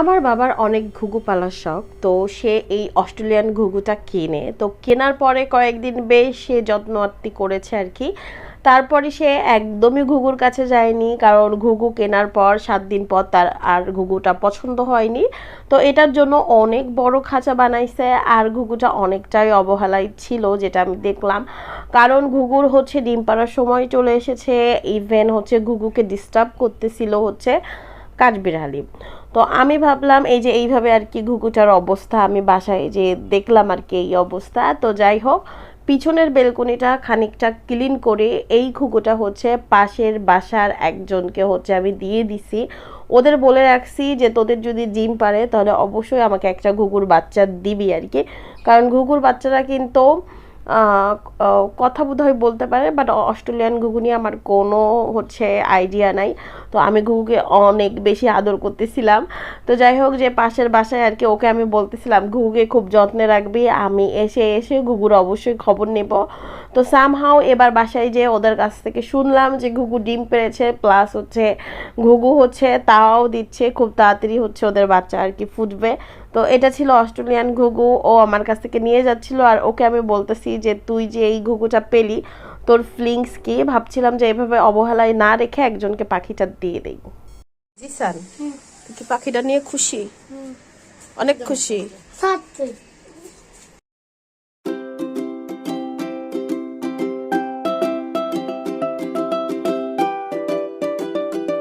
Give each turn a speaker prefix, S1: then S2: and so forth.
S1: আমার বাবার অনেক ঘুঘু পালার শখ, তো সে এই অস্ট্রেলিয়ান ঘুঘুটা কেনে। তো কেনার পরে কয়েকদিন বেশ সে যত্ন আত্তি করেছে আর কি। তারপরে সে একদমই ঘুঘুর কাছে যায়নি, কারণ ঘুঘু কেনার পর সাত দিন পর তার আর ঘুঘুটা পছন্দ হয়নি। তো এটার জন্য অনেক বড় খাঁচা বানাইছে, আর ঘুঘুটা অনেকটাই অবহেলায় ছিল, যেটা আমি দেখলাম। কারণ ঘুঘুর হচ্ছে ডিম পাড়ার সময় চলে এসেছে ইভেন হচ্ছে ঘুঘুকে ডিস্টার্ব করতেছিল হচ্ছে। কাঠবিড়ালি তো আমি ভাবলাম এই যে এইভাবে আর কি ঘুঘুটার অবস্থা, আমি বাসায় যে দেখলাম আর কি এই অবস্থা। তো যাই হোক, পিছনের বেলকনিটা খানিকটা ক্লিন করে এই ঘুঘুটা হচ্ছে পাশের বাসার একজনকে হচ্ছে আমি দিয়ে দিছি। ওদের বলে রাখছি যে, তোদের যদি জিম পারে, তাহলে অবশ্যই আমাকে একটা ঘুঘুর বাচ্চা দিবি আর কি। কারণ ঘুঘুর বাচ্চারা কিন্তু কথা বোধহয় বলতে পারে বাট অস্ট্রেলিয়ান ঘুঘু নিয়ে আমার কোনো হচ্ছে আইডিয়া নাই। তো আমি ঘুঘুকে অনেক বেশি আদর করতেছিলাম। তো যাই হোক যে পাশের বাসায় আর কি ওকে আমি বলতেছিলাম, ঘুঘুকে খুব যত্নে রাখবি, আমি এসে এসে ঘুঘুর অবশ্যই খবর নেব। তো সামহাও এবার বাসায় যে ওদের কাছ থেকে শুনলাম যে ঘুঘু ডিম পেড়েছে প্লাস হচ্ছে ঘুঘু হচ্ছে তাও দিচ্ছে খুব তাড়াতাড়ি হচ্ছে ওদের বাচ্চা আর কি ফুটবে। তো এটা ছিল অস্ট্রেলিয়ান ঘুঘু ও আমার কাছ থেকে নিয়ে যাচ্ছিল আর ওকে আমি বলতেছি যে তুই যে এই ঘুঘুটা পেলি তোর ফ্লিংস কি? ভাবছিলাম যে এভাবে অবহেলায় না রেখে একজনকে পাখিটা দিয়ে দেই। জিসান তুই কি পাখিটা নিয়ে খুশি? অনেক খুশি?